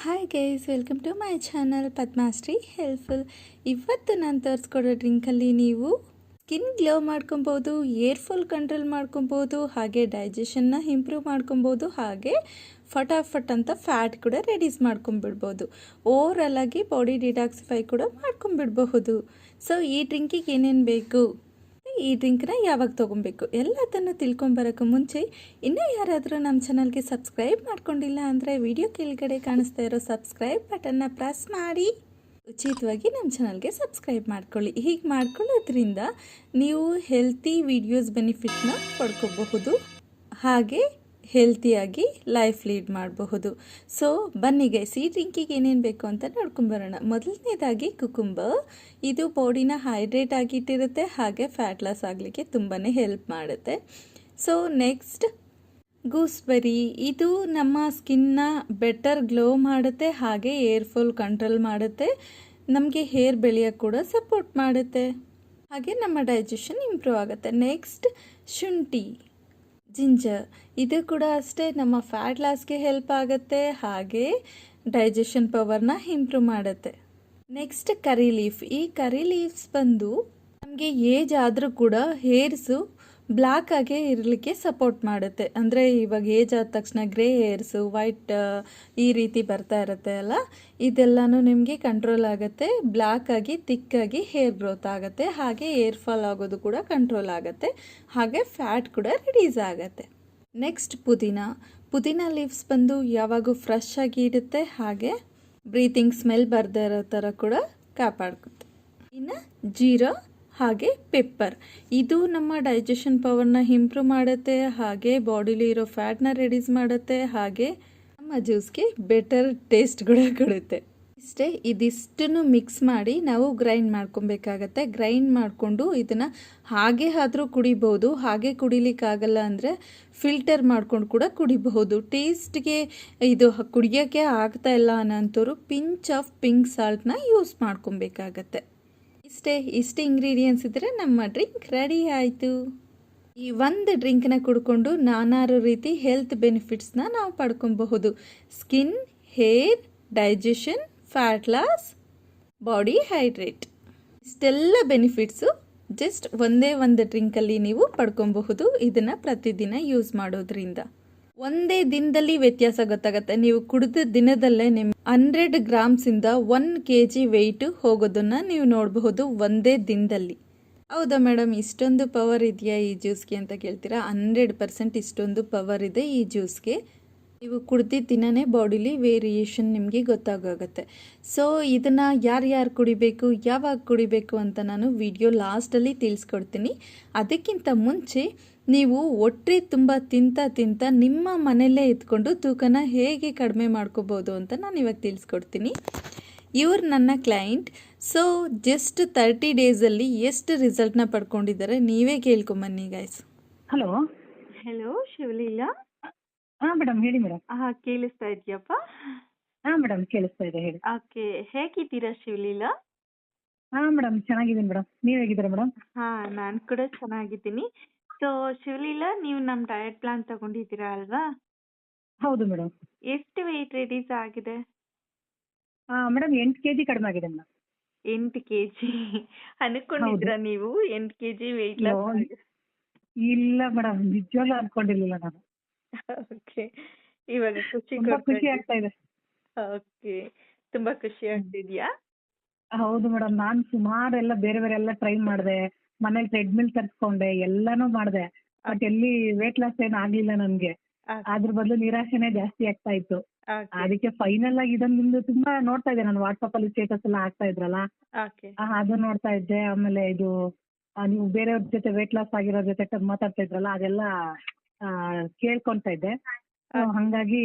Hi guys welcome to my channel Padmashree helpful ಇವತ್ತು ನಾನು ತೋರಿಸ್ಕೊಡೋ ಡ್ರಿಂಕಲ್ಲಿ ನೀವು ಸ್ಕಿನ್ ಗ್ಲೋ ಮಾಡ್ಕೊಬೋದು ಏರ್ ಫುಲ್ ಕಂಟ್ರೋಲ್ ಮಾಡ್ಕೊಬೋದು, ಹಾಗೆ ಡೈಜೆಷನ್ನ ಇಂಪ್ರೂವ್ ಮಾಡ್ಕೊಬೋದು, ಹಾಗೆ ಫಟಾಫಟ್ ಅಂತ ಫ್ಯಾಟ್ ಕೂಡ ರೆಡ್ಯೂಸ್ ಮಾಡ್ಕೊಂಬಿಡ್ಬೋದು ಓವರಲ್ ಆಗಿ ಬಾಡಿ ಡಿಟಾಕ್ಸಿಫೈ ಕೂಡ ಮಾಡ್ಕೊಂಬಿಡಬಹುದು ಸೊ ಈ ಡ್ರಿಂಕಿಗೆ ಏನೇನು ಬೇಕು? ಈ ಡ್ರಿಂಕ್ನ ಯಾವಾಗ ತೊಗೊಬೇಕು? ಎಲ್ಲದನ್ನು ತಿಳ್ಕೊಂಬರೋಕ್ಕೂ ಮುಂಚೆ ಇನ್ನೂ ಯಾರಾದರೂ ನಮ್ಮ ಚಾನಲ್ಗೆ ಸಬ್ಸ್ಕ್ರೈಬ್ ಮಾಡ್ಕೊಂಡಿಲ್ಲ ಅಂದರೆ ವಿಡಿಯೋ ಕೆಳಗಡೆ ಕಾಣಿಸ್ತಾ ಇರೋ ಸಬ್ಸ್ಕ್ರೈಬ್ ಬಟನ್ನ ಪ್ರೆಸ್ ಮಾಡಿ. ಉಚಿತವಾಗಿ ನಮ್ಮ ಚಾನಲ್ಗೆ ಸಬ್ಸ್ಕ್ರೈಬ್ ಮಾಡ್ಕೊಳ್ಳಿ. ಹೀಗೆ ಮಾಡ್ಕೊಳ್ಳೋದ್ರಿಂದ ನೀವು ಹೆಲ್ತಿ ವಿಡಿಯೋಸ್ ಬೆನಿಫಿಟ್ನ ಪಡ್ಕೋಬಹುದು. ಹಾಗೆ ಹೆಲ್ತಿಯಾಗಿ ಲೈಫ್ ಲೀಡ್ ಮಾಡಬಹುದು. ಸೊ ಬನ್ನಿ ಗೈಸ್ ಈ ಡ್ರಿಂಕಿಗೆ ಏನೇನು ಬೇಕು ಅಂತ ನೋಡ್ಕೊಂಬರೋಣ ಮೊದಲನೇದಾಗಿ ಕುಕುಂಬ ಇದು ಬಾಡಿನ ಹೈಡ್ರೇಟ್ ಆಗಿಟ್ಟಿರುತ್ತೆ, ಹಾಗೆ ಫ್ಯಾಟ್ ಲಾಸ್ ಆಗಲಿಕ್ಕೆ ತುಂಬಾ ಹೆಲ್ಪ್ ಮಾಡುತ್ತೆ. ಸೊ ನೆಕ್ಸ್ಟ್ ಗೂಸ್ಬೆರಿ ಇದು ನಮ್ಮ ಸ್ಕಿನ್ನ ಬೆಟರ್ ಗ್ಲೋ ಮಾಡುತ್ತೆ, ಹಾಗೆ ಏರ್ ಫಾಲ್ ಕಂಟ್ರೋಲ್ ಮಾಡುತ್ತೆ. ನಮಗೆ ಹೇರ್ ಬೆಳೆಯೋಕ್ಕೆ ಕೂಡ ಸಪೋರ್ಟ್ ಮಾಡುತ್ತೆ. ಹಾಗೆ ನಮ್ಮ ಡೈಜೆಷನ್ ಇಂಪ್ರೂವ್ ಆಗುತ್ತೆ. ನೆಕ್ಸ್ಟ್ ಶುಂಠಿ. ಜಿಂಜರ್. ಇದು ಕೂಡ ಅಷ್ಟೇ, ನಮ್ಮ ಫ್ಯಾಟ್ ಲಾಸ್ಗೆ ಹೆಲ್ಪ್ ಆಗುತ್ತೆ, ಹಾಗೆ ಡೈಜೆಷನ್ ಪವರ್ನ ಇಂಪ್ರೂವ್ ಮಾಡುತ್ತೆ. ನೆಕ್ಸ್ಟ್ ಕರಿ ಲೀಫ್ ಈ ಕರಿ ಲೀವ್ಸ್ ಬಂದು ನಮಗೆ ಏಜ್ ಆದರೂ ಕೂಡ ಹೇರ್ಸು ಬ್ಲ್ಯಾಕ್ ಆಗೇ ಇರಲಿಕ್ಕೆ ಸಪೋರ್ಟ್ ಮಾಡುತ್ತೆ. ಅಂದರೆ ಇವಾಗ ಏಜ್ ಆದ ತಕ್ಷಣ ಗ್ರೇ ಏರ್ಸು, ವೈಟ್ ಈ ರೀತಿ ಬರ್ತಾ ಇರುತ್ತೆ ಅಲ್ಲ? ಇದೆಲ್ಲನೂ ನಿಮಗೆ ಕಂಟ್ರೋಲ್ ಆಗುತ್ತೆ. ಬ್ಲ್ಯಾಕ್ ಆಗಿ ತಿಕ್ಕಾಗಿ ಹೇರ್ ಗ್ರೋತ್ ಆಗುತ್ತೆ. ಹಾಗೆ ಏರ್ ಫಾಲ್ ಆಗೋದು ಕೂಡ ಕಂಟ್ರೋಲ್ ಆಗುತ್ತೆ. ಹಾಗೆ ಫ್ಯಾಟ್ ಕೂಡ ರಿಡ್ಯೂಸ್ ಆಗುತ್ತೆ. ನೆಕ್ಸ್ಟ್ ಪುದೀನ. ಪುದೀನ ಲೀವ್ಸ್ ಬಂದು ಯಾವಾಗೂ ಫ್ರೆಶ್ ಆಗಿ ಇಡುತ್ತೆ. ಹಾಗೆ ಬ್ರೀತಿಂಗ್ ಸ್ಮೆಲ್ ಬರ್ದೇ ಇರೋ ಥರ ಕೂಡ ಕಾಪಾಡ್ಕುತ್ತೆ. ಇನ್ನು ಜೀರಾ ಹಾಗೆ ಪೆಪ್ಪರ್. ಇದು ನಮ್ಮ ಡೈಜೆಷನ್ ಪವರ್ನ ಇಂಪ್ರೂವ್ ಮಾಡುತ್ತೆ, ಹಾಗೆ ಬಾಡಿಲಿ ಇರೋ ಫ್ಯಾಟ್ನ ರೆಡ್ಯೂಸ್ ಮಾಡುತ್ತೆ, ಹಾಗೆ ನಮ್ಮ ಜ್ಯೂಸ್ಗೆ ಬೆಟರ್ ಟೇಸ್ಟ್ ಕೂಡ ಕೊಡುತ್ತೆ. ಇಷ್ಟೇ, ಇದಿಷ್ಟನ್ನು ಮಿಕ್ಸ್ ಮಾಡಿ ನಾವು ಗ್ರೈಂಡ್ ಮಾಡ್ಕೊಬೇಕಾಗತ್ತೆ. ಗ್ರೈಂಡ್ ಮಾಡಿಕೊಂಡು ಇದನ್ನು ಹಾಗೆ ಆದರೂ ಕುಡಿಬೋದು, ಹಾಗೆ ಕುಡಿಲಿಕ್ಕಾಗಲ್ಲ ಅಂದರೆ ಫಿಲ್ಟರ್ ಮಾಡ್ಕೊಂಡು ಕೂಡ ಕುಡಿಬಹುದು. ಟೇಸ್ಟ್ಗೆ ಇದು ಕುಡಿಯೋಕ್ಕೆ ಆಗ್ತಾ ಇಲ್ಲ ಅನ್ನೋಂಥವ್ರು ಪಿಂಚ್ ಆಫ್ ಪಿಂಕ್ ಸಾಲ್ಟ್ನ ಯೂಸ್ ಮಾಡ್ಕೊಬೇಕಾಗತ್ತೆ. ಇಷ್ಟೇ, ಇಷ್ಟು ಇಂಗ್ರೀಡಿಯೆಂಟ್ಸ್ ಇದ್ದರೆ ನಮ್ಮ ಡ್ರಿಂಕ್ ರೆಡಿ ಆಯಿತು. ಈ ಒಂದು ಡ್ರಿಂಕ್ನ ಕುಡ್ಕೊಂಡು ನಾನಾರು ರೀತಿ ಹೆಲ್ತ್ ಬೆನಿಫಿಟ್ಸ್ನ ನಾವು ಪಡ್ಕೊಬಹುದು. Skin hair digestion fat loss body hydrate ಇಷ್ಟೆಲ್ಲ ಬೆನಿಫಿಟ್ಸು ಜಸ್ಟ್ ಒಂದೇ ಒಂದು ಡ್ರಿಂಕಲ್ಲಿ ನೀವು ಪಡ್ಕೊಬಹುದು. ಇದನ್ನು ಪ್ರತಿದಿನ ಯೂಸ್ ಮಾಡೋದ್ರಿಂದ. ಒಂದೇ ದಿನದಲ್ಲಿ ವ್ಯತ್ಯಾಸ ಗೊತ್ತಾಗುತ್ತೆ. ನೀವು ಕುಡಿದ ದಿನದಲ್ಲೇ ನಿಮ್ಮ ಹಂಡ್ರೆಡ್ ಗ್ರಾಮ್ಸಿಂದ ಒನ್ ಕೆ ಜಿ ವೆಯ್ಟು ಹೋಗೋದನ್ನು ನೀವು ನೋಡಬಹುದು ಒಂದೇ ದಿನದಲ್ಲಿ. ಹೌದಾ ಮೇಡಮ್ ಇಷ್ಟೊಂದು ಪವರ್ ಇದೆಯಾ ಈ ಜ್ಯೂಸ್ಗೆ ಅಂತ ಕೇಳ್ತೀರಾ? ಹಂಡ್ರೆಡ್ ಪರ್ಸೆಂಟ್ ಇಷ್ಟೊಂದು ಪವರ್ ಇದೆ ಈ ಜ್ಯೂಸ್ಗೆ ನೀವು ಕುಡ್ದಿದ್ದ ದಿನನೇ ಬಾಡಿಲಿ ವೇರಿಯೇಷನ್ ನಿಮಗೆ ಗೊತ್ತಾಗುತ್ತೆ ಸೊ ಇದನ್ನು ಯಾರ್ಯಾರು ಕುಡಿಬೇಕು ಯಾವಾಗ ಕುಡಿಬೇಕು ಅಂತ ನಾನು ವಿಡಿಯೋ ಲಾಸ್ಟಲ್ಲಿ ತಿಳಿಸ್ಕೊಡ್ತೀನಿ. ಅದಕ್ಕಿಂತ ಮುಂಚೆ ನೀವು ಒಟ್ಟರೆ ತುಂಬ ತಿಂತ ತಿಂತ ನಿಮ್ಮ ಮನೆಯಲ್ಲೇ ಇದ್ಕೊಂಡು ತೂಕನ ಹೇಗೆ ಕಡಿಮೆ ಮಾಡ್ಕೋಬೋದು ಅಂತ ನಾನು ಇವಾಗ ತಿಳಿಸ್ಕೊಡ್ತೀನಿ. ಇವ್ರು ನನ್ನ ಕ್ಲೈಂಟ್. ಸೊ ಜಸ್ಟ್ ತರ್ಟಿ ಡೇಸಲ್ಲಿ ಎಷ್ಟು ರಿಸಲ್ಟ್ನ ಪಡ್ಕೊಂಡಿದ್ದಾರೆ ನೀವೇ ಕೇಳ್ಕೊಂಬನ್ನಿ ಗೈಸ್ ಹಲೋ ಹಲೋ ಶಿವಲೀಲಾ ಹಾ ಮೇಡಮ್ ಹೇಳಿ ಮೇಡಮ್ ಹಾ ಕೇಳಿಸ್ತಾ ಇದೆಯಪ್ಪ? ಹಾ ಮೇಡಮ್ ಕೇಳಿಸ್ತಾ ಇದೆ ಹೇಳಿ. ಓಕೆ ಹೇಗಿದ್ದೀರಾ ಶಿವಲೀಲಾ? ಹಾ ಮೇಡಮ್ ಚೆನ್ನಾಗಿದ್ದೀನಿ ಮೇಡಮ್ ನೀವ್ ಹೇಗಿದ್ದೀರಾ ಮೇಡಮ್ ಹಾ ನಾನು ಕೂಡ ಚೆನ್ನಾಗಿದ್ದೀನಿ. ಸೊ ಶಿವಲೀಲಾ ನೀವು ನಮ್ಮ ಡಯಟ್ ಪ್ಲಾನ್ ತಗೊಂಡಿದ್ದೀರಾ ಅಲ್ವಾ? ಹೌದು ಮೇಡಮ್ ಎಷ್ಟು ವೆಯ್ಟ್ ರಿಡ್ಯೂಸ್ ಆಗಿದೆ? ಹಾ ಮೇಡಮ್ ಎಂಟು ಕೆಜಿ ಕಡಿಮೆ ಆಗಿದೆ ಮೇಡಮ್ ಎಂಟು ಕೆ ಜಿ ಅನ್ಕೊಂಡಿದ್ರಾ ನೀವು? ಎಂಟು ಕೆಜಿ weight ವೆಯ್ಟ್ ಇಲ್ಲ ಮೇಡಮ್ ನಿಜವಾಗ್ಲೂ ಅನ್ಕೊಂಡಿರ್ಲಿಲ್ಲ ನಾನು. ಓಕೆ ಇವಾಗ ಖುಷಿ ತುಂಬಾ ಖುಷಿ ಆಗ್ತಾ ಇದೆ. ಓಕೆ ತುಂಬಾ ಖುಷಿ ಆಗ್ತಿದ್ಯಾ? ಹೌದು ಮೇಡಮ್ ನಾನ್ ಸುಮಾರೆಲ್ಲ ಬೇರೆ ಬೇರೆ ಎಲ್ಲ ಟ್ರೈ ಮಾಡಿದೆ. ಮನೇಲಿ ಟ್ರೆಡ್ಮಿಲ್ ತರಿಸ್ಕೊಂಡೆ ಎಲ್ಲಾನು ಮಾಡಿದೆ. ಬಟ್ ಎಲ್ಲಿ ವೇಟ್ ಲಾಸ್ ಏನ್ ಆಗ್ಲಿಲ್ಲ ನನ್ಗೆ. ಅದ್ರ ಬದಲು ನಿರಾಶೆನೆ ಜಾಸ್ತಿ ಆಗ್ತಾ ಇತ್ತು. ಅದಕ್ಕೆ ಫೈನಲ್ ಆಗಿ ಇದನ್ನ ನಿಮ್ದು ತುಂಬಾ ನೋಡ್ತಾ ಇದ್ದೆ ನಾನು ವಾಟ್ಸಪ್ ಅಲ್ಲಿ ಸ್ಟೇಟಸ್ ಎಲ್ಲ ಹಾಕ್ತಾ ಇದ್ರಲ್ಲ. ಅದು ನೋಡ್ತಾ ಇದ್ದೆ. ಆಮೇಲೆ ಇದು ನೀವು ಬೇರೆಯವ್ರ ಜೊತೆ ವೇಟ್ ಲಾಸ್ ಆಗಿರೋ ಜೊತೆ ಮಾತಾಡ್ತಾ ಇದ್ರಲ್ಲ ಅದೆಲ್ಲ ಕೇಳ್ಕೊಂತಾ ಇದ್ದೆ. ಹಂಗಾಗಿ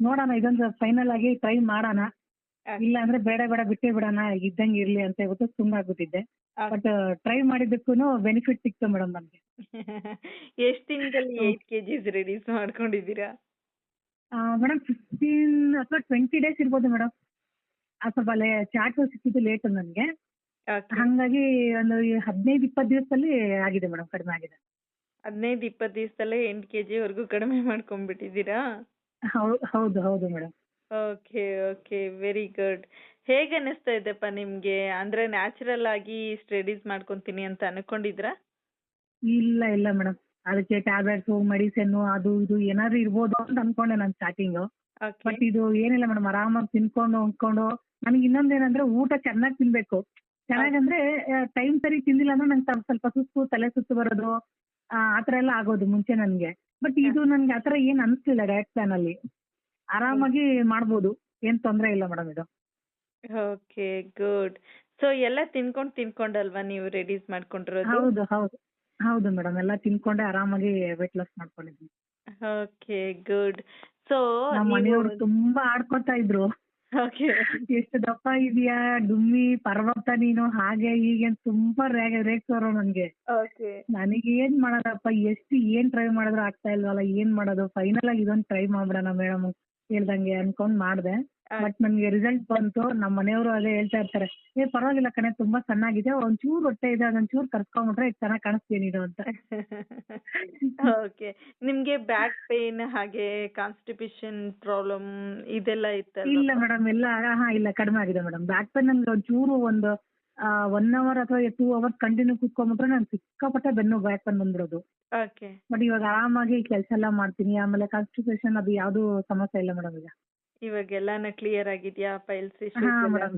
ನೋಡೋಣ ಇದೊಂದು ಫೈನಲ್ ಆಗಿ ಟ್ರೈ ಮಾಡೋಣ. ಇಲ್ಲ ಅಂದ್ರೆ ಬೇಡ ಬೇಡ ಬಿಟ್ಟೇ ಬಿಡೋಣ ಇದ್ದಂಗೆ ಇರ್ಲಿ ಅಂತ ಹೇಳ್ಬಿಟ್ಟು ಸುಮ್ಮನಾಗ್ಬಿಟ್ಟಿದ್ದೆ ಬಟ್ ಟ್ರೈ ಮಾಡಿದ್ದಕ್ಕೂ ಬೆನಿಫಿಟ್ ಸಿಕ್ತು ಮೇಡಮ್ ನಮ್ಗೆ. ಎಷ್ಟು ದಿನದಲ್ಲಿ ಏಟ್ ಕೆಜಿಸ್ ರೆಡ್ಯೂಸ್ ಮಾಡ್ಕೊಂಡಿದ್ದೀರಾ? ಮೇಡಮ್ ಫಿಫ್ಟೀನ್ ಅಥವಾ ಟ್ವೆಂಟಿ ಡೇಸ್ ಇರ್ಬೋದು ಮೇಡಮ್ ಸ್ವಲ್ಪ ಅಲ್ಲೇ ಚಾಟ್ ಸಿಕ್ಕಿದ್ದು ಲೇಟ್ ನನಗೆ ಹಂಗಾಗಿ ಒಂದು ಹದಿನೈದು ಇಪ್ಪತ್ತು ದಿವಸದಲ್ಲಿ ಆಗಿದೆ ಮೇಡಮ್ ಕಡಿಮೆ ಆಗಿದೆ. ಹದಿನೈದು ಇಪ್ಪತ್ತು ದಿವಸದಲ್ಲೇ ಎಂಟು ಕೆ ಜಿವರೆಗೂ ಕಡಿಮೆ ಮಾಡ್ಕೊಂಡ್ಬಿಟ್ಟಿದ್ದೀರಾ? ಹೌದು ಹೌದು madam okay okay very good. ಹೇಗೆ ಅನಿಸ್ತಾ ಇದೆಪ್ಪ ನಿಮಗೆ? ಅಂದ್ರೆ ನ್ಯಾಚುರಲ್ ಆಗಿ ಸ್ಟಡೀಸ್ ಮಾಡ್ಕೊಂತೀನಿ ಅಂತ ಅನ್ಕೊಂಡಿದ್ರಾ ಇಲ್ಲ ಇಲ್ಲ ಮೇಡಮ್ ಅದಕ್ಕೆ ಟ್ಯಾಬ್ಲೆಟ್ಸ್ ಮೆಡಿಸಿನ್ ಅದು ಇದು ಏನಾದ್ರು ಇರ್ಬೋದು ಅಂತ ಅನ್ಕೊಂಡೆ ನಾನು ಸ್ಟಾರ್ಟಿಂಗ್. ಬಟ್ ಇದು ಏನಿಲ್ಲ ಮೇಡಮ್ ಆರಾಮಾಗಿ ತಿನ್ಕೊಂಡು ಉಂಡ್ಕೊಂಡು ನನಗೆ ಇನ್ನೊಂದೇನಂದ್ರೆ ಊಟ ಚೆನ್ನಾಗಿ ತಿನ್ಬೇಕು. ಚೆನ್ನಾಗಂದ್ರೆ ಟೈಮ್ ಸರಿ ತಿಂದಿಲ್ಲ ಅಂದ್ರೆ ನಂಗೆ ಸ್ವಲ್ಪ ಸುಸ್ತು ತಲೆ ಸುತ್ತು ಬರೋದು. ಆ ಥರ ಎಲ್ಲ ಆಗೋದು ಮುಂಚೆ ನನ್ಗೆ. ಬಟ್ ಇದು ನನ್ಗೆ ಆತರ ಏನ್ ಅನ್ಸ್ಲಿಲ್ಲ ಡಯಟ್ ಪ್ಲಾನ್ ಅಲ್ಲಿ. ಆರಾಮಾಗಿ ಮಾಡ್ಬೋದು ಏನ್ ತೊಂದ್ರೆ ಇಲ್ಲ ಮೇಡಮ್ ಇದು. ಓಕೆ ಗುಡ್ ಸೊ ಎಲ್ಲ ತಿನ್ಕೊಂಡ್ ತಿನ್ಕೊಂಡಲ್ವಾ ನೀವು ರೆಡೀಸ್ ಮಾಡ್ಕೊಂಡಿರೋದು? ಹೌದು ಹೌದು. ಹೌದು ಮೇಡಮ್ ಎಲ್ಲ ತಿನ್ಕೊಂಡೆ ಆರಾಮಾಗಿ ವೆಯ್ಟ್ ಲಾಸ್ ಮಾಡ್ಕೊಂಡಿದ್ದೀನಿ. ಓಕೆ ಗುಡ್ ಸೊ ನಮ್ಮ ಮನೆಯವರು ತುಂಬಾ ಆಡ್ಕೊತಾ ಇದ್ರು. ಎಷ್ಟು ದಪ್ಪ ಇದೀಯಾ ಡುಮ್ಮಿ ಪರ್ವತ ನೀನು ಹಾಗೆ ಹೀಗೆ ಅಂತ ತುಂಬಾ ರೇಗ ರೇಗ್ಸೋರು ನನ್ಗೆ. ನನಗೆ ಏನ್ ಮಾಡೋದಪ್ಪ? ಎಷ್ಟು ಏನ್ ಟ್ರೈ ಮಾಡಿದ್ರು ಆಗ್ತಾ ಇಲ್ವಲ್ಲ? ಏನ್ ಮಾಡೋದು? ಫೈನಲ್ ಆಗಿ ಇದೊಂದ್ ಟ್ರೈ ಮಾಡ್ಬಿಡೋಣ ಮೇಡಮ್. ಹೇಳ್ದಂಗೆ ಅನ್ಕೊಂಡ್ ಮಾಡ್ದೆ. ಬಟ್ ನನ್ಗೆ ರಿಸಲ್ಟ್ ಬಂತು ನಮ್ಮ ಮನೆಯವರು ಅದೇ ಹೇಳ್ತಾ ಇರ್ತಾರೆ ಏ ಪರವಾಗಿಲ್ಲ ಕಣೆ ತುಂಬಾ ಚೆನ್ನಾಗಿದೆ ಒಂಚೂರು ಹೊಟ್ಟೆ ಇದೆ ಅದೊಂಚೂರು ಕರ್ಕೊಂಡ್ಬಿಟ್ರೆ ಚೆನ್ನಾಗಿ ಕಾಣಿಸ್ತೀಯ ನೀನು ಅಂತ. ಓಕೆ ನಿಮ್ಗೆ ಬ್ಯಾಕ್ ಪೇನ್ ಹಾಗೆ ಕಾನ್ಸ್ಟಿಪೇಷನ್ ಪ್ರಾಬ್ಲಮ್ ಇದೆಲ್ಲ ಇತ್ತು ಇಲ್ಲ ಮೇಡಮ್ ಎಲ್ಲ ಹಾ ಇಲ್ಲ ಕಡಿಮೆ ಆಗಿದೆ ಮೇಡಮ್ ಬ್ಯಾಕ್ ಪೇನ್ ನನ್ಗೆ ಒಂಚೂರು ಒಂದು ಒನ್ ಅವರ್ ಅಥವಾ ಟೂ ಅವರ್ಸ್ ಕಂಟಿನ್ಯೂ ಕುತ್ಕೊಂಡ್ಬಿಟ್ರೆ ನಾನು ಸಿಕ್ಕಾಪಟ್ಟೆ ಬೆನ್ನು ಬ್ಯಾಕ್ ಪೇನ್ ಬಂದ್ಬಿಡೋದು. ಓಕೆ ಬಟ್ ಇವಾಗ ಆರಾಮಾಗಿ ಕೆಲಸ ಎಲ್ಲ ಮಾಡ್ತೀನಿ. ಆಮೇಲೆ ಕಾನ್ಸ್ಟಿಪೇಷನ್ ಅದು ಯಾವ್ದು ಸಮಸ್ಯೆ ಇಲ್ಲ ಮೇಡಮ್ ಈಗ. ಇವಾಗ ಎಲ್ಲಾನು ಕ್ಲಿಯರ್ ಆಗಿದ್ಯಾ ಪೈಲ್ಸ್ ಹಾ ಮೇಡಮ್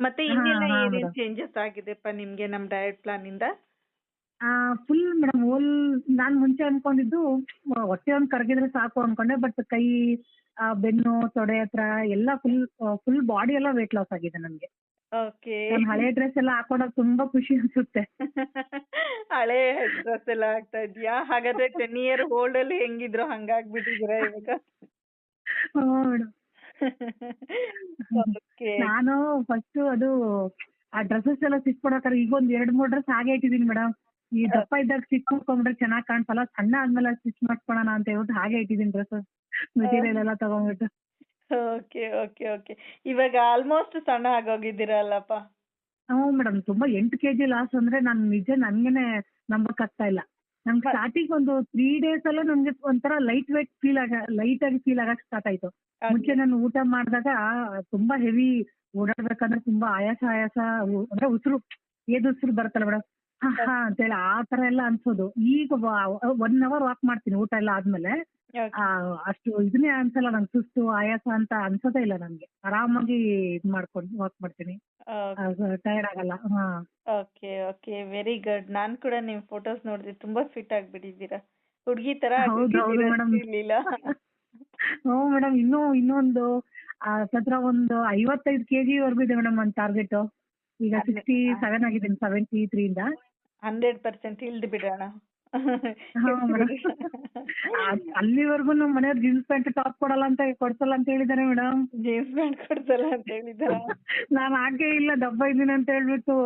ಮತ್ತೆ ಇನ್ನೆಲ್ಲ ಹಾ, ಏನೇನ್ madam. ಚೇಂಜಸ್ ಆಗಿದೆಪ್ಪ ನಿಮ್ಗೆ ನಮ್ ಡಯಟ್ ಪ್ಲಾನ್ ಇಂದ? ಫುಲ್ ಮೇಡಮ್ ಓಲ್ ನಾನ್ ಮುಂಚೆ ಅನ್ಕೊಂಡಿದ್ದು ಆ, ಹೊಟ್ಟೆ ಒಂದ್ ಕರಗಿದ್ರೆ ಸಾಕು ಅನ್ಕೊಂಡೆ ಬಟ್ ಕೈ ಆ, ಬೆನ್ನು ತೊಡೆ ಹತ್ರ ಎಲ್ಲ ಫುಲ್ ಫುಲ್ ಬಾಡಿ ಎಲ್ಲ ವೇಟ್ ಲಾಸ್ ಆಗಿದೆ ನನ್ಗೆ ಓಕೆ ನಾನು ಹಳೆ ಡ್ರೆಸ್ ಎಲ್ಲ ಹಾಕೊಂಡಾಗ ತುಂಬಾ ಖುಷಿ ಅನ್ಸುತ್ತೆ. ಹಳೆ ಡ್ರೆಸ್ ಎಲ್ಲ ಆಗ್ತಾ ಇದ್ಯಾ ಹಾಗಾದ್ರೆ ಟೆನ್ ಇಯರ್ ಓಲ್ಡ್ ಅಲ್ಲಿ ಹೆಂಗಿದ್ರು? ಹಂಗಾಗ್ಬಿಟ್ಟಿದ್ರ ಇವಾಗ? ಮೇಡಮ್ ಓಕೆ ನಾನು ಫಸ್ಟ್ ಅದು ಆ ಡ್ರೆಸ್ಸಸ್ ಎಲ್ಲ stitch ಮಾಡ್ಬೇಕಾದ್ರೆ ಈಗ ಒಂದ್ ಎರಡ್ ಮೂರ್ ಡ್ರೆಸ್ ಹಾಗೆ ಇಟ್ಟಿದೀನಿ ಮೇಡಮ್ ಈ ದಪ್ಪ ಇದ್ದಾಗ ಸಿಕ್ಕೊಂಡ್ರೆ ಚೆನ್ನಾಗ್ ಕಾಣಿಸಲ್ಲ ಸಣ್ಣ ಆದ್ಮೇಲೆ ಸ್ಟಿಚ್ ಮಾಡ್ಸ್ಕೊಳಣ ಅಂತ ಹೇಳ್ಬಿಟ್ಟು ಹಾಗೆ ಇಟ್ಟಿದೀನಿ ಡ್ರೆಸ್ಸಸ್ ಮೆಟೀರಿಯಲ್ ಎಲ್ಲ ತಗೊಂಡ್ಬಿಟ್ಟು. ಓಕೆ ಓಕೆ ಓಕೆ ಇವಾಗ ಆಲ್ಮೋಸ್ಟ್ ಸಣ್ಣ ಆಗೋಗಿದ್ದೀರಲ್ಲಪ್ಪ ಹ್ಞೂ ಮೇಡಮ್ ತುಂಬಾ ಎಂಟು ಕೆಜಿ ಲಾಸ್ ಅಂದ್ರೆ ನಾನು ನಿಜ ನನ್ಗೆನೆ ನಂಬಕ್ ಆಗ್ತಾ ಇಲ್ಲ. ನಮ್ಗೆ ಸ್ಟಾರ್ಟಿಂಗ್ ಒಂದು ತ್ರೀ ಡೇಸ್ ಅಲ್ಲ ನಮ್ಗೆ ಒಂಥರ ಲೈಟ್ ವೇಟ್ ಫೀಲ್ ಆಗ ಲೈಟ್ ಆಗಿ ಫೀಲ್ ಆಗಕ್ ಸ್ಟಾರ್ಟ್ ಆಯ್ತು. ಮುಂಚೆ ನಾನು ಊಟ ಮಾಡಿದಾಗ ತುಂಬಾ ಹೆವಿ ಓಡಾಡ್ಬೇಕಂದ್ರೆ ತುಂಬಾ ಆಯಾಸ ಆಯಾಸ ಅಂದ್ರೆ ಉಸಿರು ಏದ್ ಉಸಿರು ಬರುತ್ತಲ್ಲ ಮೇಡಮ್ ಹಾ ಹಾ ಅಂತೇಳಿ ಆ ತರ ಎಲ್ಲ ಅನ್ಸೋದು. ಈಗ ಒನ್ ಅವರ್ ವಾಕ್ ಮಾಡ್ತೀನಿ ಊಟ ಎಲ್ಲ ಆದ್ಮೇಲೆ. ಅಷ್ಟು ಇದನ್ನೇ ಅನ್ಸಲ್ಲ ನಂಗೆ ಸುಸ್ತು ಆಯಾಸ ಅಂತ ಅನ್ಸೋದೇ ಇಲ್ಲ ನನ್ಗೆ ಆರಾಮಾಗಿ ಇದ್ ಮಾಡ್ಕೊಂಡು ವಾಕ್ ಮಾಡ್ತೀನಿ. ಟೈರ್ಡ್ ಆಗಲ್ಲ. ಹಾ. ಓಕೆ ಓಕೆ ವೆರಿ ಗುಡ್ ನಾನ್ ಕೂಡ ನಿಮ್ ಫೋಟೋಸ್ ನೋಡಿದೆ ತುಂಬಾ ಫಿಟ್ ಆಗ್ಬಿಟ್ಟಿದ್ದೀರಾ. ಹುಡುಗಿ ತರ ಹ್ಞೂ ಮೇಡಮ್ ಇನ್ನೂ ಇನ್ನೊಂದು ಹತ್ರ ಒಂದು ಐವತ್ತೈದು ಕೆಜಿ ವರ್ಗೂ ಇದೆ ಮೇಡಮ್ ನನ್ನ ಟಾರ್ಗೆಟ್ ಈಗ. ಸಿಕ್ಸ್ಟಿ ಸೆವೆನ್ ಆಗಿದ್ದೀನಿ ಸೆವೆಂಟಿ ತ್ರೀ ಇಂದ. ಹಂಡ್ರೆಡ್ ಪರ್ಸೆಂಟ್ ಇಳ್ದು ಬಿಡೋಣ. ಅಲ್ಲಿವರೆಗೂ ನಮ್ಮ ಮನೆಯವ್ರು ಜೀನ್ಸ್ ಪ್ಯಾಂಟ್ ಟಾಪ್ ಕೊಡಲ್ಲ ಅಂತ ಕೊಡ್ಸಲ್ಲ ಅಂತ ಹೇಳಿದಾರೆ ಮೇಡಮ್ ಜೀನ್ಸ್ ಪ್ಯಾಂಟ್ ಕೊಡ್ಸಲ್ಲ ಅಂತ ಹೇಳಿದಾರ? ನಾನು ಹಾಗೆ ಇಲ್ಲ ದಬ್ಬ ಇದ್ದೀನಿ ಅಂತ ಹೇಳ್ಬಿಟ್ಟು.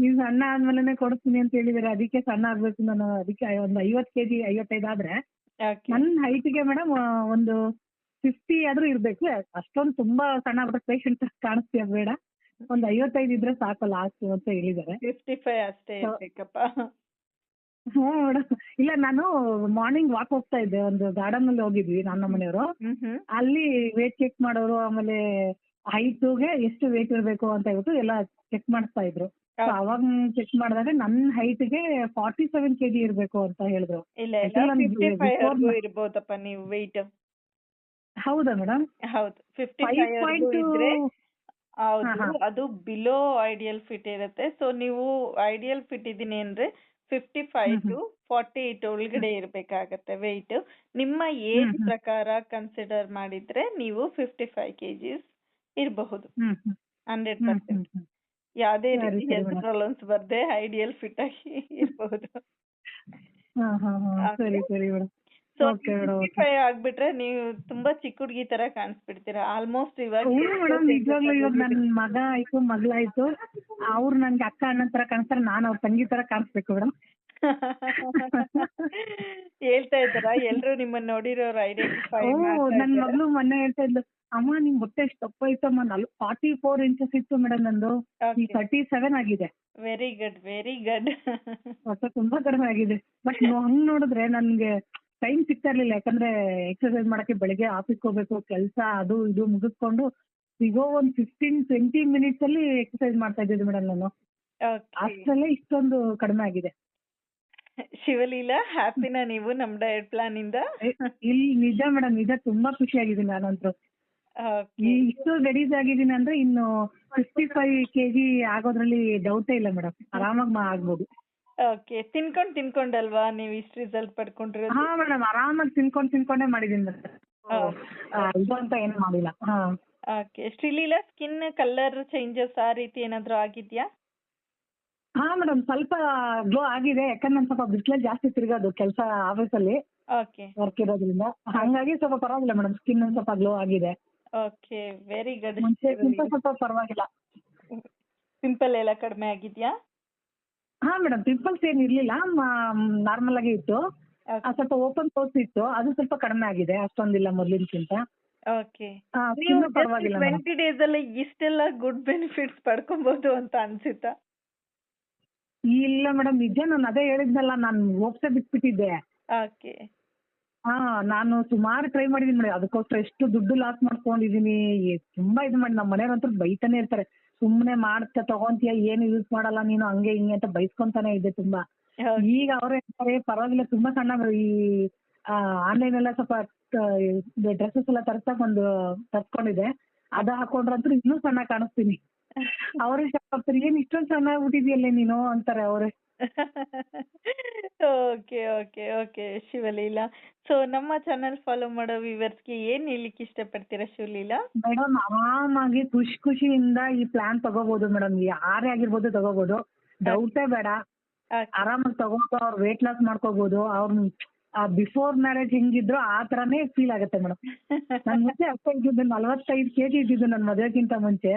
ನೀವ್ ಸಣ್ಣ ಆದ್ಮೇಲೆನೆ ಕೊಡಿಸ್ತೀನಿ ಅಂತ ಹೇಳಿದಾರೆ. ಅದಕ್ಕೆ ಸಣ್ಣ ಆಗ್ಬೇಕು ನಾನು. ಅದಕ್ಕೆ ಒಂದು ಐವತ್ತು ಕೆಜಿ ಐವತ್ತೈದು ಆದ್ರೆ. ನನ್ನ ಹೈಟಿಗೆ ಮೇಡಮ್ ಒಂದು ಫಿಫ್ಟಿ ಆದ್ರೂ ಇರ್ಬೇಕು. ಅಷ್ಟೊಂದು ತುಂಬಾ ಸಣ್ಣ ಆಗ್ಬಿಟ್ಟು ಪೇಷಂಟ್ ಕಾಣಿಸ್ತೀಯ ಬೇಡ. ಒಂದ್ ಐವತ್ತೈದು ಇದ್ರೆ ಸಾಕು ಲಾಸ್ಟ್ ಅಂತ ಹೇಳಿದ್ದಾರೆ ಫಿಫ್ಟಿ ಫೈವ್ ಅಷ್ಟೇ ಹ್ಞೂ ಮೇಡಮ್ ಇಲ್ಲ ನಾನು ಮಾರ್ನಿಂಗ್ ವಾಕ್ ಹೋಗ್ತಾ ಇದ್ದೆ. ಒಂದು ಗಾರ್ಡನ್ ಅಲ್ಲಿ ಹೋಗಿದ್ವಿ ನನ್ನ ಮನೆಯವರು. ಹ್ಮ್ ಹ್ಮ್. ಅಲ್ಲಿ ವೇಟ್ ಚೆಕ್ ಮಾಡೋರು ಆಮೇಲೆ ಹೈಟ್ಗೆ ಎಷ್ಟು ವೇಟ್ ಇರಬೇಕು ಅಂತ ಹೇಳ್ಬಿಟ್ಟು ಎಲ್ಲ ಚೆಕ್ ಮಾಡಿಸ್ತಾ ಇದ್ರು. ಅವಾಗ ಚೆಕ್ ಮಾಡಿದಾಗ ನನ್ನ ಹೈಟ್ಗೆ ಫಾರ್ಟಿ ಸೆವೆನ್ ಕೆಜಿ ಇರಬೇಕು ಅಂತ ಹೇಳಿದ್ರು. ಇಲ್ಲ ಇಲ್ಲ. Actually ನಾನು ಫಿಫ್ಟಿ ಫೈವ್ before ನ- ಇರ್ಬೋದಪ್ಪ ನೀವು weight. ಹೌದಾ ಮೇಡಮ್ ಹೌದು. ಫಿಫ್ಟಿ ಫೈವ್ ಫೈವ್ ಇದ್ರೆ ಹಾ, ಹೌದು. ಹಾ. ಅದು ಬಿಲೋ ಐಡಿಯಲ್ ಫಿಟ್ ಇರುತ್ತೆ. ಸೊ ನೀವು ಐಡಿಯಲ್ ಫಿಟ್ ಇದೀನಿ ಅಂದ್ರೆ fifty five. To forty eight ಒಳಗಡೆ ಇರ್ಬೇಕಾಗತ್ತೆ weight ನಿಮ್ಮ ಏಜ್. ಪ್ರಕಾರ ಕನ್ಸಿಡರ್ ಮಾಡಿದ್ರೆ ನೀವು ಫಿಫ್ಟಿ ಫೈವ್ ಕೆಜಿಸ್ ಇರಬಹುದು ಹಂಡ್ರೆಡ್ ಪರ್ಸೆಂಟ್ ಯಾವುದೇ ರೀತಿ ಹೆಲ್ತ್. ಪ್ರಾಬ್ಲಮ್ಸ್ ಬರ್ದೆ ಐಡಿಯಲ್ ಫಿಟ್ ಆಗಿ ಇರಬಹುದು. ಸರಿ ಸರಿ ಮೇಡಮ್ ಫೈವ್ ಆಗ್ಬಿಟ್ರೆ ನೀವು ತುಂಬಾ ಚಿಕ್ಕ ಹುಡುಗಿ ತರ ಕಾಣಿಸ್ಬಿಡ್ತೀರಾ. ಆಲ್ಮೋಸ್ಟ್ ಇವಾಗ ಹ್ಞೂ ಮೇಡಮ್ ನಿಜವಾಗ್ಲೂ ಇವಾಗ ನನ್ ಮಗ ಆಯ್ತು ಮಗಳಾಯ್ತು. ಅವ್ರು ನನ್ಗೆ ಅಕ್ಕ ಅಣ್ಣನ್ ತರ ಕಾಣಿಸ್ತಾರೆ ನಾನು ಅವ್ರ ತಂಗಿ ತರ ಕಾಣಿಸ್ಬೇಕು ಮೇಡಮ್ ಹೇಳ್ತಾ ಇದ್ದಾರಾ? ಎಲ್ರು ನಿಮ್ಮನ್ನ ನೋಡಿರೋರು ಐಡೆಂಟಿಫೈ ಓ ನನ್ ಮಗಳು ಮೊನ್ನೆ ಹೇಳ್ತಾ ಇದ್ಲು ಅಮ್ಮ ನಿಮ್ ಹೊಟ್ಟೆ ಎಷ್ಟು ದಪ್ಪ ಇತ್ತಮ್ಮ ನಲ್ ಫಾರ್ಟಿ ಫೋರ್ ಇಂಚಸ್ ಇತ್ತು ಮೇಡಮ್ ನಂದು. ಈಗ ತರ್ಟಿ ಸೆವೆನ್ ಆಗಿದೆ. ವೆರಿ ಗುಡ್ ವೆರಿ ಗುಡ್ ಹೊಟ್ಟೆ ತುಂಬಾ ಕಡಿಮೆ ಆಗಿದೆ. ಬಟ್ ಹಂಗ್ ನೋಡಿದ್ರೆ ನನ್ಗೆ ಟೈಮ್ ಸಿಗ್ತಾ ಇರ್ಲಿಲ್ಲ ಯಾಕಂದ್ರೆ ಎಕ್ಸರ್ಸೈಸ್ ಮಾಡಕ್ಕೆ ಬೆಳಿಗ್ಗೆ ಆಫೀಸ್ಗೆ ಹೋಗ್ಬೇಕು ಕೆಲಸ ಅದು ಇದು ಮುಗಿಸ್ಕೊಂಡು ಸಿಗೋ ಒಂದ್ ಫಿಫ್ಟೀನ್ ಟ್ವೆಂಟಿ ಮಿನಿಟ್ಸ್ ಅಲ್ಲಿ ಎಕ್ಸರ್ಸೈಸ್ ಮಾಡ್ತಾ ಇದ್ದಿದ್ದು ಮೇಡಮ್ ನಾನು. ಅಷ್ಟರಲ್ಲೇ ಇಷ್ಟೊಂದು ಕಡಿಮೆ ಆಗಿದೆ. ಶಿವಲೀಲಾ ಹ್ಯಾಪಿನಾ ನೀವು ನಮ್ ಡಯಟ್ ಪ್ಲಾನ್ ಇಂದ? ಇಲ್ಲಿ ನಿಜ ಮೇಡಮ್ ನಿಜ ತುಂಬಾ ಖುಷಿ ಆಗಿದ್ದೀನಿ ನಾನಂತೂ. ಇಷ್ಟು ರೆಡೀಸ್ ಆಗಿದ್ದೀನಿ ಅಂದ್ರೆ ಇನ್ನು ಫಿಫ್ಟಿ ಫೈವ್ ಕೆಜಿ ಆಗೋದ್ರಲ್ಲಿ ಡೌಟೇ ಇಲ್ಲ ಮೇಡಮ್ ಆರಾಮಾಗಿ ಆಗ್ಬೋದು. ಓಕೆ ತಿನ್ಕೊಂಡ್ ತಿನ್ಕೊಂಡಲ್ವಾ ನೀವು ಇಷ್ಟು ರಿಸಲ್ಟ್ ಪಡ್ಕೊಂಡಿರೋದು? ಹಾ ಮೇಡಮ್ ಆರಾಮಾಗಿ ತಿನ್ಕೊಂಡ್ ತಿನ್ಕೊಂಡೇ ಮಾಡಿದೀನಿ ಮೇಡಮ್ ಇದು ಅಂತ ಏನು ಮಾಡಿಲ್ಲ. ಹಾ. Okay Shreeleela skin colour changes ಆ ರೀತಿ ಏನಾದ್ರು ಆಗಿದ್ಯಾ? ಹಾ ಮೇಡಮ್ ಸ್ವಲ್ಪ ಗ್ಲೋ ಆಗಿದೆ. ಯಾಕಂದ್ರೆ ನಾನು ಸ್ವಲ್ಪ ಬಿಸಿಲಲ್ಲಿ ಜಾಸ್ತಿ ತಿರ್ಗೋದು ಕೆಲಸ ಆಫೀಸಲ್ಲಿ. ಓಕೆ. ವರ್ಕ್ ಇರೋದ್ರಿಂದ. ಹಂಗಾಗಿ ಸ್ವಲ್ಪ ಪರವಾಗಿಲ್ಲ ಮೇಡಮ್ ಸ್ಕಿನ್ ಸ್ವಲ್ಪ ಗ್ಲೋ ಆಗಿದೆ. ಓಕೆ ವೆರಿ ಗುಡ್ ಮುಂಚೆಗಿಂತ ಸ್ವಲ್ಪ ಪರವಾಗಿಲ್ಲ. ಪಿಂಪಲ್ ಎಲ್ಲ ಕಡಿಮೆ ಆಗಿದ್ಯಾ? ಹಾ ಮೇಡಮ್ ಪಿಂಪಲ್ಸ್ ಏನ್ ಇರ್ಲಿಲ್ಲ ನಾರ್ಮಲ್ ಆಗೇ ಇತ್ತು. ಆ, ಸ್ವಲ್ಪ ಓಪನ್ ಪೋರ್ಸ್ ಇತ್ತು ಅದು ಸ್ವಲ್ಪ ಕಡಿಮೆ ಆಗಿದೆ ಅಷ್ಟೊಂದಿಲ್ಲ ಮೊದ್ಲಿನ್ಕಿಂತ. ಓಕೆ ಆ, ನೀವು ಪರವಾಗಿಲ್ಲ ಮೇಡಮ್ ಟ್ವೆಂಟಿ ಡೇಸ್ ಅಲ್ಲಿ ಇಷ್ಟೆಲ್ಲ ಗುಡ್ ಬೆನಿಫಿಟ್ಸ್ ಪಡ್ಕೊಬಹುದು ಅಂತ ಅನ್ಸುತ್ತಾ? ಇಲ್ಲ ಮೇಡಮ್ ನಿಜ ನಾನು ಅದೇ ಹೇಳಿದ್ನಲ್ಲ ನಾನು ಹೋಗ್ಸೇ ಬಿಟ್ಬಿಟ್ಟಿದ್ದೆ. ಓಕೆ ಹಾ ನಾನು ಸುಮಾರು ಟ್ರೈ ಮಾಡಿದೀನಿ ಮೇಡಮ್ ಅದಕ್ಕೋಸ್ಕರ ಎಷ್ಟು ದುಡ್ಡು ಲಾಸ್ ಮಾಡ್ಕೊಂಡಿದೀನಿ ಎ- ತುಂಬಾ ಇದು ಮಾಡಿ ನಮ್ಮ ಮನೆಯವ್ರಂತೂ ಬೈತಾನೆ ಇರ್ತಾರೆ. ಸುಮ್ನೆ ಮಾಡ್ತಾ ತಗೊಂತೀಯ ಏನು ಯೂಸ್ ಮಾಡಲ್ಲ ನೀನು ಹಂಗೆ ಹಿಂಗೆ ಅಂತ ಬೈಸ್ಕೊಂತಾನೆ ಇದ್ದೆ ತುಂಬಾ. ಈಗ ಅವ್ರು ಹೇಳ್ತಾರೆ ಪರವಾಗಿಲ್ಲ ತುಂಬಾ ಸಣ್ಣ ಈ ಆನ್ಲೈನ್ ಎಲ್ಲ ಸ್ವಲ್ಪ ಡ್ರೆಸ್ಸಸ್ ಎಲ್ಲ ತರ್ಸಕ್ ಒಂದು ತರ್ಸ್ಕೊಂಡಿದೆ ಅದ ಹಾಕೊಂಡ್ರಂತೂ ಇನ್ನೂ ಸಣ್ಣ ಕಾಣಿಸ್ತೀನಿ. ಅವ್ರಿಗೆ ಶಾಕ್ ಏನ್ ಇಷ್ಟೊಂದು ಸಣ್ಣ ಆಗ್ಬಿಟ್ಟಿದ್ಯಲ್ಲ ನೀನು? ಅಂತಾರೆ ಅವ್ರೆ. Okay okay okay Shivaleela. So ನಮ್ಮ ಚಾನೆಲ್ ಫಾಲೋ ಮಾಡೋ ವ್ಯೂವರ್ಸ್ಗೆ ಏನ್ ಹೇಳ್ಲಿಕ್ಕೆ ಇಷ್ಟಪಡ್ತೀರಾ ಶಿವಲೀಲಾ? ಮೇಡಮ್ ಆರಾಮಾಗಿ ಖುಷಿ ಖುಷಿಯಿಂದ ಈ ಪ್ಲಾನ್ ತಗೋಬಹುದು ಮೇಡಮ್ ಯಾರೇ ಆಗಿರ್ಬೋದು ತಗೋಬಹುದು ಡೌಟೇ ಬೇಡ. ಆರಾಮಾಗಿ ತಗೊಂಡು ಅವ್ರ ವೇಟ್ ಲಾಸ್ ಮಾಡ್ಕೋಬಹುದು ಅವ್ರ ಬಿಫೋರ್ ಮ್ಯಾರೇಜ್ ಹೆಂಗಿದ್ರು ಆ ತರಾನೇ ಫೀಲ್ ಆಗುತ್ತೆ ಮೇಡಮ್. ನನ್ ಮುಂಚೆ ಅಷ್ಟೇ ಇದ್ದಿದ್ದು ನಲವತ್ತೈದು ಕೆಜಿ ಇದ್ದಿದ್ದು ನನ್ನ ಮದುವೆಗಿಂತ ಮುಂಚೆ.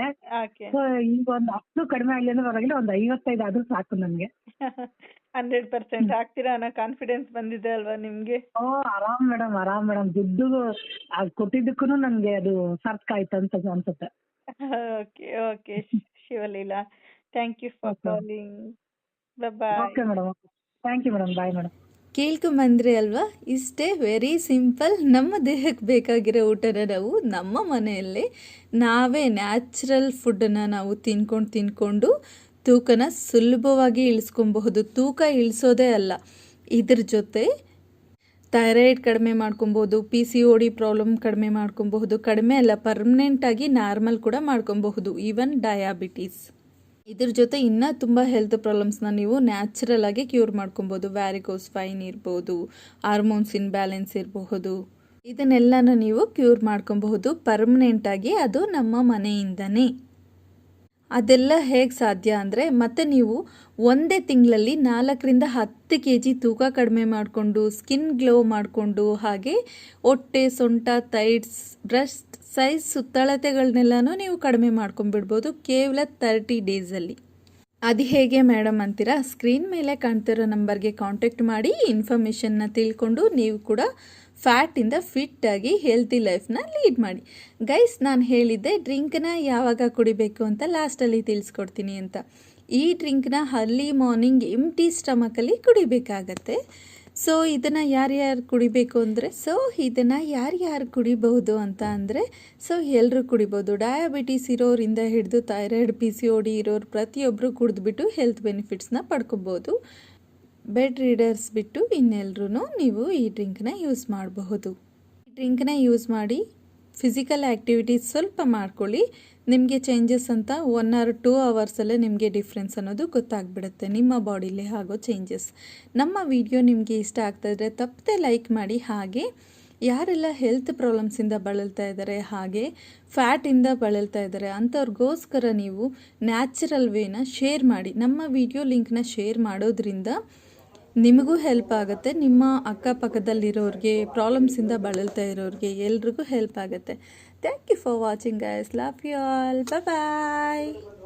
ಸೊ ಈಗ ಒಂದು ಅಷ್ಟು ಕಡಿಮೆ ಆಗ್ಲಿ ಅಂದ್ರೆ ಹೊರಗಿಲ್ಲ ಒಂದು ಐವತ್ತೈದು ಆದ್ರೂ ಸಾಕು ನನ್ಗೆ. ಹಂಡ್ರೆಡ್ ಪರ್ಸೆಂಟ್ ಆಗ್ತೀರಾ ಅನ್ನೋ ಕಾನ್ಫಿಡೆನ್ಸ್ ಬಂದಿದೆ ಅಲ್ವಾ ನಿಮ್ಗೆ? ಓ ಆರಾಮ್ ಮೇಡಮ್ ಆರಾಮ್ ಮೇಡಮ್. ದುಡ್ಡು ಅದ್ ಕೊಟ್ಟಿದ್ದಕ್ಕೂ ನನ್ಗೆ ಅದು ಸಾರ್ಥಕ ಆಯ್ತು ಅಂತ ಅನ್ಸುತ್ತೆ. Okay okay Shivaleela thank you for. Calling bye okay madam thank you madam bye madam ಕೇಳ್ಕೊಂಬಂದ್ರಿ ಅಲ್ವಾ? ಇಷ್ಟೇ ವೆರಿ ಸಿಂಪಲ್ ನಮ್ಮ ದೇಹಕ್ಕೆ ಬೇಕಾಗಿರೋ ಊಟನ ನಾವು ನಮ್ಮ ಮನೆಯಲ್ಲೇ ನಾವೇ ನ್ಯಾಚುರಲ್ ಫುಡ್ಡನ್ನು ನಾವು ತಿನ್ಕೊಂಡು ತಿನ್ಕೊಂಡು ತೂಕನ ಸುಲಭವಾಗಿ ಇಳಿಸ್ಕೊಬಹುದು. ತೂಕ ಇಳಿಸೋದೇ ಅಲ್ಲ. ಇದ್ರ ಜೊತೆ ಥೈರಾಯ್ಡ್ ಕಡಿಮೆ ಮಾಡ್ಕೊಬೋದು P C O D problem ಕಡಿಮೆ ಮಾಡ್ಕೊಬಹುದು, ಕಡಿಮೆ ಅಲ್ಲ ಪರ್ಮನೆಂಟಾಗಿ ನಾರ್ಮಲ್ ಕೂಡ ಮಾಡ್ಕೊಬಹುದು ಈವನ್ ಡಯಾಬಿಟೀಸ್ ಇದ್ರ ಜೊತೆ ಇನ್ನೂ ತುಂಬ ಹೆಲ್ತ್ ಪ್ರಾಬ್ಲಮ್ಸ್ನ ನೀವು ನ್ಯಾಚುರಲ್ ಆಗಿ ಕ್ಯೂರ್ ಮಾಡ್ಕೊಬೋದು. ವ್ಯಾರಿಕೋಸ್ ಫೈನ್ ಇರ್ಬೋದು ಹಾರ್ಮೋನ್ಸ್ ಇನ್ಬ್ಯಾಲೆನ್ಸ್ ಇರಬಹುದು. ಇದನ್ನೆಲ್ಲನೂ ನೀವು ಕ್ಯೂರ್ ಮಾಡ್ಕೊಬಹುದು. ಪರ್ಮನೆಂಟಾಗಿ ಅದು ನಮ್ಮ ಮನೆಯಿಂದನೇ. ಅದೆಲ್ಲ ಹೇಗೆ ಸಾಧ್ಯ ಅಂದರೆ ಮತ್ತೆ ನೀವು ಒಂದೇ ತಿಂಗಳಲ್ಲಿ ನಾಲ್ಕರಿಂದ ಹತ್ತು ಕೆ ಜಿ ತೂಕ ಕಡಿಮೆ ಮಾಡಿಕೊಂಡು ಸ್ಕಿನ್ ಗ್ಲೋ ಮಾಡಿಕೊಂಡು ಹಾಗೆ ಹೊಟ್ಟೆ, ಸೊಂಟ ಥೈಡ್ಸ್ ಬ್ರೆಸ್ಟ್ ಸೈಜ್ ಸುತ್ತಳತೆಗಳನ್ನೆಲ್ಲನೂ ನೀವು ಕಡಿಮೆ ಮಾಡ್ಕೊಂಡ್ಬಿಡ್ಬೋದು ಕೇವಲ ತರ್ಟಿ ಡೇಸಲ್ಲಿ ಅದು ಹೇಗೆ ಮೇಡಮ್ ಅಂತೀರಾ? ಸ್ಕ್ರೀನ್ ಮೇಲೆ ಕಾಣ್ತಿರೋ ನಂಬರ್ಗೆ ಕಾಂಟ್ಯಾಕ್ಟ್ ಮಾಡಿ ಇನ್ಫಾರ್ಮೇಷನ್ನ ತಿಳ್ಕೊಂಡು ನೀವು ಕೂಡ ಫ್ಯಾಟಿಂದ ಫಿಟ್ಟಾಗಿ ಹೆಲ್ತಿ ಲೈಫ್ನ ಲೀಡ್ ಮಾಡಿ. ಗೈಸ್ ನಾನು ಹೇಳಿದ್ದೆ ಡ್ರಿಂಕ್ನ ಯಾವಾಗ ಕುಡಿಬೇಕು ಅಂತ ಲಾಸ್ಟಲ್ಲಿ ತಿಳಿಸ್ಕೊಡ್ತೀನಿ ಅಂತ. ಈ ಡ್ರಿಂಕ್ನ ಅರ್ಲಿ ಮಾರ್ನಿಂಗ್ ಎಂಟಿ ಸ್ಟಮಕಲ್ಲಿ ಕುಡಿಬೇಕಾಗತ್ತೆ. ಸೊ ಇದನ್ನು ಯಾರ್ಯಾರು ಕುಡಿಬೇಕು ಅಂದರೆ ಸೊ ಇದನ್ನು ಯಾರ್ಯಾರು ಕುಡಿಬಹುದು ಅಂತ ಅಂದರೆ ಸೊ ಎಲ್ಲರೂ ಕುಡಿಬೋದು ಡಯಾಬಿಟೀಸ್ ಇರೋರಿಂದ ಹಿಡಿದು ಥೈರಾಯ್ಡ್ ಪಿ ಸಿ ಡಿ ಇರೋರು ಪ್ರತಿಯೊಬ್ಬರು ಕುಡಿದ್ಬಿಟ್ಟು ಹೆಲ್ತ್ ಬೆನಿಫಿಟ್ಸ್ನ ಪಡ್ಕೊಬೋದು ಬೆಡ್ ರೀಡರ್ಸ್ ಬಿಟ್ಟು ಇನ್ನೆಲ್ಲರೂ ನೀವು ಈ ಡ್ರಿಂಕ್ನ ಯೂಸ್ ಮಾಡಬಹುದು. ಈ ಡ್ರಿಂಕ್ನ ಯೂಸ್ ಮಾಡಿ ಫಿಸಿಕಲ್ ಆ್ಯಕ್ಟಿವಿಟೀಸ್ ಸ್ವಲ್ಪ ಮಾಡ್ಕೊಳ್ಳಿ. ನಿಮಗೆ ಚೇಂಜಸ್ ಅಂತ ಒನ್ ಆರ್ ಟೂ ಅವರ್ಸಲ್ಲೇ ನಿಮಗೆ ಡಿಫ್ರೆನ್ಸ್ ಅನ್ನೋದು ಗೊತ್ತಾಗ್ಬಿಡುತ್ತೆ. ನಿಮ್ಮ ಬಾಡಿಲಿ ಆಗೋ ಚೇಂಜಸ್ ನಮ್ಮ ವಿಡಿಯೋ ನಿಮಗೆ ಇಷ್ಟ ಆಗ್ತಾಯಿದ್ರೆ ತಪ್ಪದೆ ಲೈಕ್ ಮಾಡಿ. ಹಾಗೆ ಯಾರೆಲ್ಲ ಹೆಲ್ತ್ ಪ್ರಾಬ್ಲಮ್ಸಿಂದ ಬಳಲ್ತಾ ಇದ್ದಾರೆ ಹಾಗೆ ಫ್ಯಾಟಿಂದ ಬಳಲ್ತಾ ಇದ್ದಾರೆ ಅಂಥವ್ರಿಗೋಸ್ಕರ ನೀವು ನ್ಯಾಚುರಲ್ ವೇನ ಶೇರ್ ಮಾಡಿ. ನಮ್ಮ ವಿಡಿಯೋ ಲಿಂಕ್ನ ಶೇರ್ ಮಾಡೋದ್ರಿಂದ ನಿಮಗೂ ಹೆಲ್ಪ್ ಆಗುತ್ತೆ. ನಿಮ್ಮ ಅಕ್ಕಪಕ್ಕದಲ್ಲಿರೋರಿಗೆ ಪ್ರಾಬ್ಲಮ್ಸಿಂದ ಬಳಲ್ತಾ ಇರೋರಿಗೆ ಎಲ್ರಿಗೂ ಹೆಲ್ಪ್ ಆಗುತ್ತೆ. Thank you for watching guys. Love you all. Bye-bye.